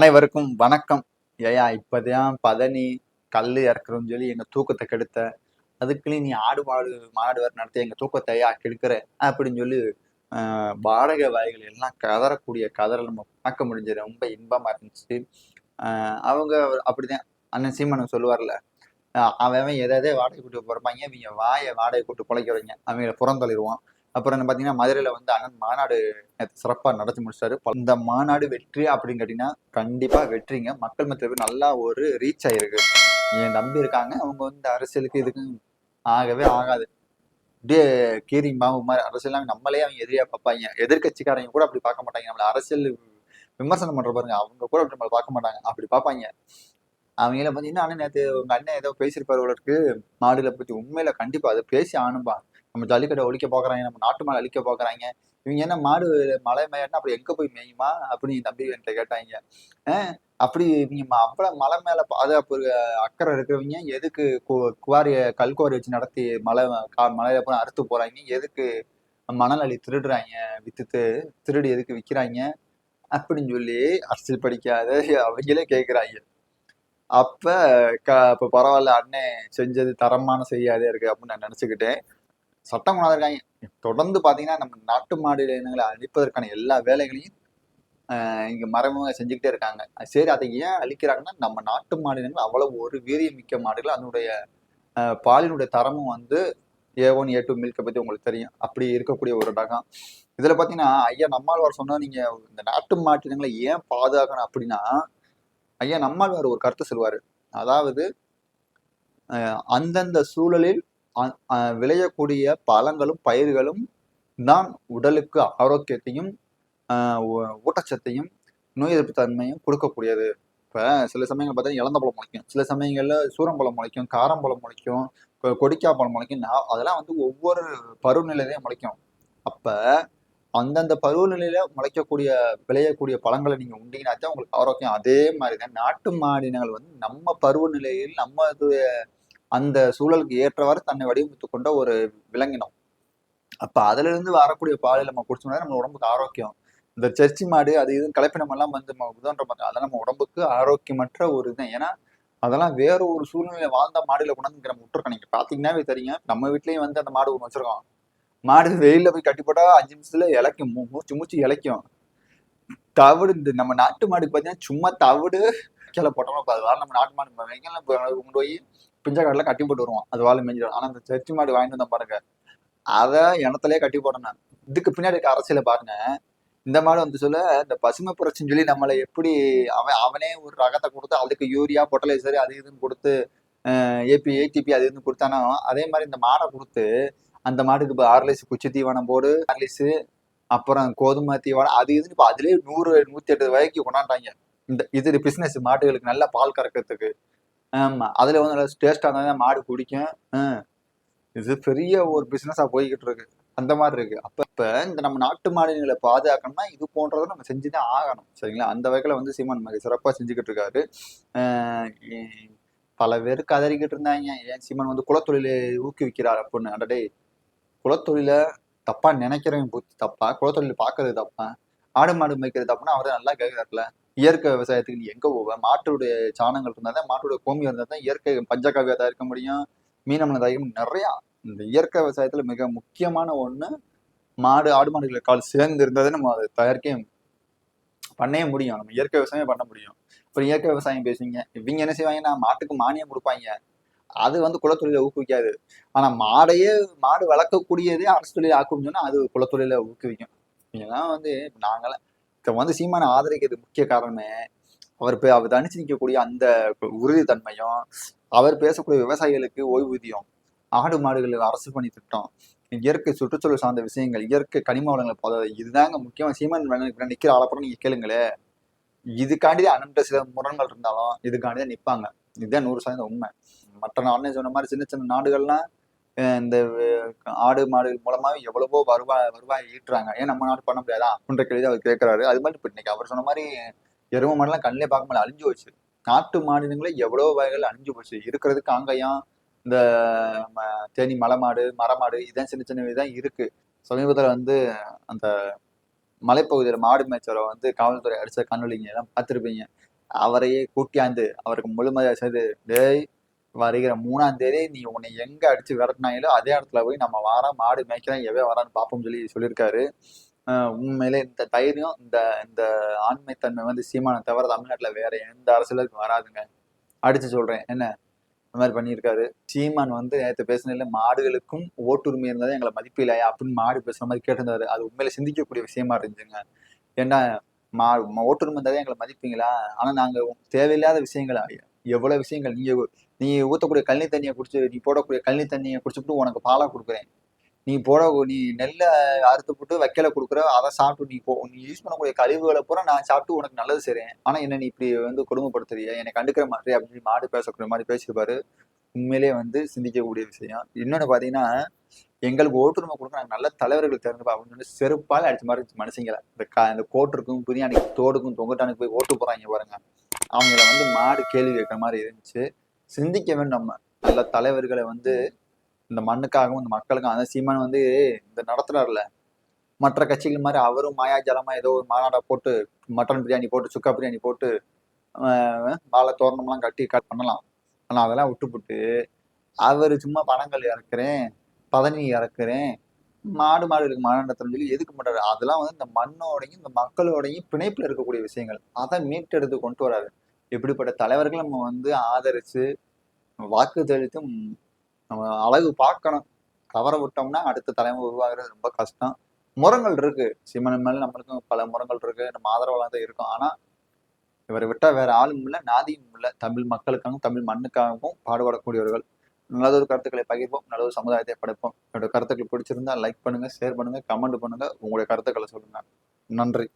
அனைவருக்கும் வணக்கம். ஏயா இப்பதான் பதனி கல் இறக்குறோம்னு சொல்லி எங்க தூக்கத்தை கெடுத்த அதுக்குள்ளேயும் நீ ஆடு மாடு மாடு வர நடத்தி எங்க தூக்கத்தை ஐயா கெடுக்கிற அப்படின்னு சொல்லி வாடகை வாய்கள் எல்லாம் கதறக்கூடிய கதறல் நம்ம பார்க்க முடிஞ்சது. ரொம்ப இன்பமா இருந்துச்சு. அவங்க அப்படிதான் அண்ணன் சீமனன் சொல்லுவார்ல அவன் அவன் எதை வாடகை கூட்டு போகிறப்பாங்க இவங்க வாயை வாடகை கூட்டு குலைக்கிறவங்க அவங்கள புறந்தொழிடுவான் அப்புறம் என்ன பார்த்தீங்கன்னா மதுரையில் வந்து அண்ணன் மாநாடு சிறப்பாக நடத்தி முடிச்சிட்டாரு இந்த மாநாடு வெற்றி அப்படின்னு கேட்டிங்கன்னா கண்டிப்பாக வெற்றிங்க. மக்கள் மத்திய பேர் நல்லா ஒரு ரீச் ஆகிருக்கு என் நம்பி இருக்காங்க. அவங்க வந்து அரசியலுக்கு இதுக்கு ஆகவே ஆகாது. அப்படியே கீரி மாவு மாதிரி அரசியல் நம்மளே அவங்க எதிரியாக பார்ப்பாங்க. எதிர்கட்சிக்காரங்க கூட அப்படி பார்க்க மாட்டாங்க. நம்மளை அரசியல் விமர்சனம் பண்ணுற பாருங்க. அவங்க கூட அப்படி நம்மளை பார்க்க மாட்டாங்க. அப்படி பார்ப்பாங்க. அவங்கள பார்த்தீங்கன்னா அண்ணன் நேற்று உங்கள் அண்ணன் ஏதோ பேசியிருப்பாரு போல இருக்கு. மாடுல உண்மையில் கண்டிப்பாக அதை பேசி ஆணும்பா நம்ம ஜல்லிக்கட்டை ஒழிக்க போகிறாங்க நம்ம நாட்டு மேலே அழிக்க போகிறாங்க இவங்க என்ன மாடு மலை மேயன்னா அப்படி எங்கே போய் மேயுமா? அப்படின்னு தம்பி என்கிட்ட கேட்டாங்க. அப்படி இவங்க ம- அவ்வளவு மலை மேல பாதுகாப்பு அக்கறை இருக்கிறவங்க எதுக்கு கு- குவாரிய கல்குவாரி வச்சு நடத்தி மலை கா- மலையில போய் அறுத்து போறாங்க? எதுக்கு மணல் அள்ளி திருடுறாங்க? வித்துட்டு திருடி எதுக்கு விக்கிறாங்க? அப்படின்னு சொல்லி அரசியல் படிக்காத அவங்களே கேட்குறாங்க அப்ப க இப்ப பரவாயில்ல அண்ணன் செஞ்சது தரமான செய்யாதே இருக்கு அப்படின்னு நான் நினைச்சுக்கிட்டேன். சட்டம் கொண்டாந்து இருக்காங்க தொடர்ந்து பார்த்தீங்கன்னா நம்ம நாட்டு மாடு இனங்களை அழிப்பதற்கான எல்லா வேலைகளையும் இங்கே மறைமுக செஞ்சுக்கிட்டே இருக்காங்க. சரி அதை ஏன் அழிக்கிறாங்கன்னா நம்ம நாட்டு மாநிலங்கள் அவ்வளவு ஒரு வீரியம் மிக்க மாடுகள் அதனுடைய பாலினுடைய தரமும் வந்து ஏ ஒன் ஏ டூ மில்கை பற்றி உங்களுக்கு தெரியும். அப்படி இருக்கக்கூடிய ஒரு ரகம். இதில் பார்த்தீங்கன்னா ஐயா நம்மாழ்வார் சொன்னால் நீங்கள் இந்த நாட்டு மாட்டினங்களை ஏன் பாதுகாக்கணும் அப்படின்னா ஐயா நம்மாழ்வார் ஒரு கருத்து சொல்வார் அதாவது அந்தந்த சூழலில் விளையக்கூடிய பழங்களும் பயிர்களும் தான் உடலுக்கு ஆரோக்கியத்தையும் ஆஹ் ஊட்டச்சத்தையும் நோய் எதிர்ப்பு தன்மையும் கொடுக்கக்கூடியது. இப்போ சில சமயங்கள் பார்த்தீங்கன்னா இளந்த பழம் முளைக்கும். சில சமயங்களில் சூரம்பழம் முளைக்கும் காரம்பழம் முளைக்கும் கொ- கொடிக்காய் பழம் முளைக்கும் அதெல்லாம் வந்து ஒவ்வொரு பருவநிலையிலையும் முளைக்கும். அப்ப அந்தந்த பருவநிலையில முளைக்கக்கூடிய விளையக்கூடிய பழங்களை நீங்க உண்டீங்கன்னா உங்களுக்கு ஆரோக்கியம் அதே மாதிரி தான் நாட்டு மாடினங்கள் வந்து நம்ம பருவநிலையில் நம்ம இது- அந்த சூழலுக்கு ஏற்றவாறு தன்னை வடிவமைத்து கொண்ட ஒரு விலங்கினம். அப்போ அதுல இருந்து வரக்கூடிய பாலை நம்ம குடிச்சோம்னா நம்ம உடம்புக்கு ஆரோக்கியம். இந்த சர்ச்சி மாடு அது இது கலப்பினம் எல்லாம் வந்து நம்ம மாதிரி அதெல்லாம் நம்ம உடம்புக்கு ஆரோக்கியமற்ற ஒரு இதுதான் ஏன்னா அதெல்லாம் வேற ஒரு சூழ்நிலை வாழ்ந்த மாடியில் கொண்டாந்து நம்ம விட்டுருக்கோம். நீங்க பாத்தீங்கன்னாவே தெரியும் நம்ம வீட்லயும் வந்து அந்த மாடு ஒன்று வச்சிருக்கோம். மாடு வெயிலில் போய் கட்டி போட்டால் அஞ்சு நிமிஷத்துல இலைக்கும் மூ- மூச்சு மூச்சு இலைக்கும். தவிடு இந்த நம்ம நாட்டு மாடுக்கு பார்த்தீங்கன்னா சும்மா தவிடு கீழே போட்டோம்னா அது வேற நம்ம நாட்டு மாடு வெங்கெல்லாம் கொண்டு போய் பிஞ்சக்காட்டில் கட்டி போட்டு வருவோம் அது வாழை மேஞ்சிடும். ஆனா அந்த சர்ச்சி மாடு வாங்கிட்டு வந்த பாருங்க அதை இனத்திலேயே கட்டி போடணும். இதுக்கு பின்னாடி இருக்க அரசியலை பாருங்க. இந்த மாடு வந்து சொல்ல இந்த பசுமை புரட்சின்னு சொல்லி நம்மளை எப்படி அவன் அவனே ஒரு ரகத்தை கொடுத்து அதுக்கு யூரியா பொட்டலைசர் அது இதுன்னு கொடுத்து ஏபி ஏடிபி அது இதுன்னு கொடுத்தானோ அதே மாதிரி இந்த மாடை கொடுத்து அந்த மாட்டுக்கு இப்போ ஆர்லிஸ் குச்சி தீவனம் போடு ஆர்லிஸ் அப்புறம் கோதுமை தீவனம் அது இதுன்னு இப்போ அதுலேயே நூறு நூத்தி எட்டு வரைக்கும் கொண்டாண்டாங்க இந்த இது பிசினஸ் மாடுகளுக்கு நல்லா பால் கறக்கிறதுக்கு. ஆமா. அதுல வந்து நல்லா டேஸ்டா இருந்தா தான் மாடு குடிக்கும். இது பெரிய ஒரு பிசினஸா போய்கிட்டு இருக்கு. அந்த மாதிரி இருக்கு. அப்ப இப்ப இந்த நம்ம நாட்டு மாநிலங்களை பாதுகாக்கணும்னா இது போன்றதை நம்ம செஞ்சுதான் ஆகணும். சரிங்களா? அந்த வகையில வந்து சீமான் மிக சிறப்பா செஞ்சுக்கிட்டு இருக்காரு. ஆஹ் பல பேர் கதறிக்கிட்டு இருந்தாங்க. ஏன் சீமான் வந்து குலத்தொழிலை ஊக்குவிக்கிறார் அப்படின்னு? அடடே குலத்தொழில தப்பா நினைக்கிறவங்க புத்தி தப்பா? குலத்தொழில் பாக்குறது தப்பா? ஆடு மாடு மேய்க்கிறது தப்புன்னா அவர் நல்லா கேட்கிறாருல. இயற்கை விவசாயத்துக்கு நீ எங்க போவ? மாட்டுடைய சாணங்கள் இருந்தா தான் மாட்டுடைய கோமியம் இருந்தா தான் இயற்கை பஞ்சகாவியா தயாரிக்க முடியும் மீனமனை தயாரிக்க முடியும். நிறையா இந்த இயற்கை விவசாயத்துல மிக முக்கியமான ஒண்ணு மாடு ஆடு மாடுகளை கால் சேர்ந்து இருந்தாலே நம்ம அதை தயாரிக்க பண்ணவே முடியும். நம்ம இயற்கை விவசாயம் பண்ண முடியும். அப்புறம் இயற்கை விவசாயம் பேசுவீங்க இவங்க என்ன செய்வாங்கன்னா மாட்டுக்கு மானியம் கொடுப்பாங்க. அது வந்து குலத்தொழில ஊக்குவிக்காது. ஆனா மாடையே மாடு வளர்க்கக்கூடியதே அரசு தொழில் ஆக்கும்னு சொன்னா அது குலத்தொழில ஊக்குவிக்கும். இதெல்லாம் வந்து நாங்களாம் இப்போ வந்து சீமானை ஆதரிக்கிறது முக்கிய காரணமே அவர் பே- அவர் தனிச்சு நிற்கக்கூடிய அந்த உறுதித்தன்மையும் அவர் பேசக்கூடிய விவசாயிகளுக்கு ஓய்வூதியம் ஆடு மாடுகளுக்கு அரசு பணி திட்டம் இயற்கை சுற்றுச்சூழல் சார்ந்த விஷயங்கள் இயற்கை கனிம வளங்களை பாதுகாப்பு இதுதாங்க முக்கியமாக சீமான் நிற்கிற நிக்கிற ஆளப்புறம் கேளுங்களே. இதுக்காண்டி தான் அண்ணன் சில முரண்கள் இருந்தாலும் இதுக்காண்டி தான் நிற்பாங்க இதுதான் நூறு சதவீதம் உண்மை. மற்ற நாடுன்னு சொன்ன மாதிரி சின்ன சின்ன நாடுகள்லாம் இந்த ஆடு மாடு மூலமாவே எவ்வளவோ வருவாய் வருவாய் ஈட்டுறாங்க. ஏன் நம்ம நாடு பண்ண முடியாதா? அப்படின்ற கேள்வி அவர் கேட்கிறாரு. அது மாதிரி இப்ப இன்னைக்கு அவர் சொன்ன மாதிரி எரும மாடுலாம் கண்ணிலே பார்க்க முடியல அழிஞ்சு போச்சு. நாட்டு மாநிலங்களே எவ்வளோ வகைகள் அழிஞ்சு போச்சு. இருக்கிறது காங்கயம் இந்த ம- தேனி மலை மாடு மரமாடு இதான் சின்ன சின்ன இதான் இருக்கு. சமீபத்தில் வந்து அந்த மலைப்பகுதியில் மாடு மேய்ச்சரை வந்து காவல்துறை அடிச்ச கண்ணொலிங்க எல்லாம் பார்த்துருப்பீங்க. அவரையே கூட்டியாந்து அவருக்கு முழுமையாக செய்து டேய் வருகிற மூணாம் தேதி நீ உன்னை எங்க அடிச்சு விரட்டினாங்களோ அதே இடத்துல போய் நம்ம வாரம் மாடு மேய்க்கலாம் எவ்வளோ வரான்னு பார்ப்போம்னு சொல்லி சொல்லியிருக்காரு. உண்மையிலே இந்த தைரியம் இந்த இந்த ஆண்மைத்தன்மை வந்து சீமானை தவிர தமிழ்நாட்டில் வேற எந்த அரசியலுக்கும் வராதுங்க. அடிச்சு சொல்றேன். என்ன? இந்த மாதிரி பண்ணியிருக்காரு. சீமான் வந்து நேற்று பேசினதுல மாடுகளுக்கும் ஓட்டுரிமை இருந்தாலும் எங்களை மதிப்பில்லையா அப்படின்னு மாடு பேசுற மாதிரி கேட்டிருந்தாரு. அது உண்மையில சிந்திக்கக்கூடிய விஷயமா இருந்துச்சுங்க. ஏன்னா மா ஓட்டுரிமை இருந்தாலே எங்களை மதிப்பீங்களா? ஆனால் நாங்கள் தேவையில்லாத விஷயங்களை? எவ்வளவு விஷயங்கள்? நீங்க நீ ஊற்றக்கூடிய கழனி தண்ணியை குடிச்சு நீ போடக்கூடிய கழனி தண்ணியை குடிச்சுட்டு உனக்கு பாலா கொடுக்குறேன். நீ போட நீ நெல்லை அறுத்து போட்டு வைக்கல கொடுக்குற அதை சாப்பிட்டு நீ போ நீ யூஸ் பண்ணக்கூடிய கழிவுகளை பூரா நான் சாப்பிட்டு உனக்கு நல்லது செய்றேன். ஆனால் என்ன நீ இப்படி வந்து கொடுமைப்படுத்துறிய என்னை கண்டுக்கிற மாதிரி அப்படின்னு சொல்லி மாடு பேசக்கூடிய மாதிரி பேசியிருப்பாரு. உண்மையிலேயே வந்து சிந்திக்கக்கூடிய விஷயம். இன்னொன்னு பார்த்தீங்கன்னா எங்களுக்கு ஓட்டுரிமை கொடுக்க நாங்கள் நல்ல தலைவர்கள் தேர்ந்தப்பா அப்படின்னு சொல்லி செருப்பால் அடிச்ச மாதிரி இருந்துச்சு மனுஷங்களை. இந்த கா இந்த புதிய அன்னைக்கு தோடுக்கும் தொங்கட்டானுக்கு போய் ஓட்டு போகிறாங்க பாருங்க. அவங்கள வந்து மாடு கேள்வி கேட்குற மாதிரி இருந்துச்சு. சிந்திக்க வேண்டும். நம்ம நல்ல தலைவர்களை வந்து இந்த மண்ணுக்காகவும் இந்த மக்களுக்கும் அந்த சீமான் வந்து இந்த நடத்துறாருல மற்ற கட்சிகள் மாதிரி அவரும் மாயாஜலமா ஏதோ ஒரு மாநாடை போட்டு மட்டன் பிரியாணி போட்டு சுக்கா பிரியாணி போட்டு ஆஹ் வாழை தோரணம்லாம் கட்டி கட் பண்ணலாம். ஆனால் அதெல்லாம் விட்டுப்புட்டு அவர் சும்மா பணங்கள் இறக்குறேன் பதனி இறக்குறேன் மாடு மாடுகளுக்கு மாநாட்டத்தில் சொல்லி எதுக்கு பண்ணுறாரு அதெல்லாம் வந்து இந்த மண்ணோடையும் இந்த மக்களோடையும் பிணைப்பில் இருக்கக்கூடிய விஷயங்கள். அதை மீட்டெடுத்து கொண்டு வராரு. இப்படிப்பட்ட தலைவர்கள் நம்ம வந்து ஆதரிச்சு வாக்கு தெளித்து நம்ம அழகு பார்க்கணும். கவர விட்டோம்னா அடுத்த தலைமுறை உருவாகிறது ரொம்ப கஷ்டம். முரங்கள் இருக்கு. சிம்மன் மேல நம்மளுக்கும் பல முரங்கள் இருக்கு. நம்ம ஆதரவாக தான் இருக்கும். ஆனா இவரை விட்டா வேற ஆளும் இல்லை நாதியும் இல்லை. தமிழ் மக்களுக்காகவும் தமிழ் மண்ணுக்காகவும் பாடுபடக்கூடியவர்கள். நல்லதொரு கருத்துக்களை பகிர்வோம். நல்லதொரு சமுதாயத்தை படைப்போம். என்னோட கருத்துக்கள் பிடிச்சிருந்தா லைக் பண்ணுங்க ஷேர் பண்ணுங்க கமெண்ட் பண்ணுங்க. உங்களுடைய கருத்துக்களை சொல்லுங்க. நன்றி.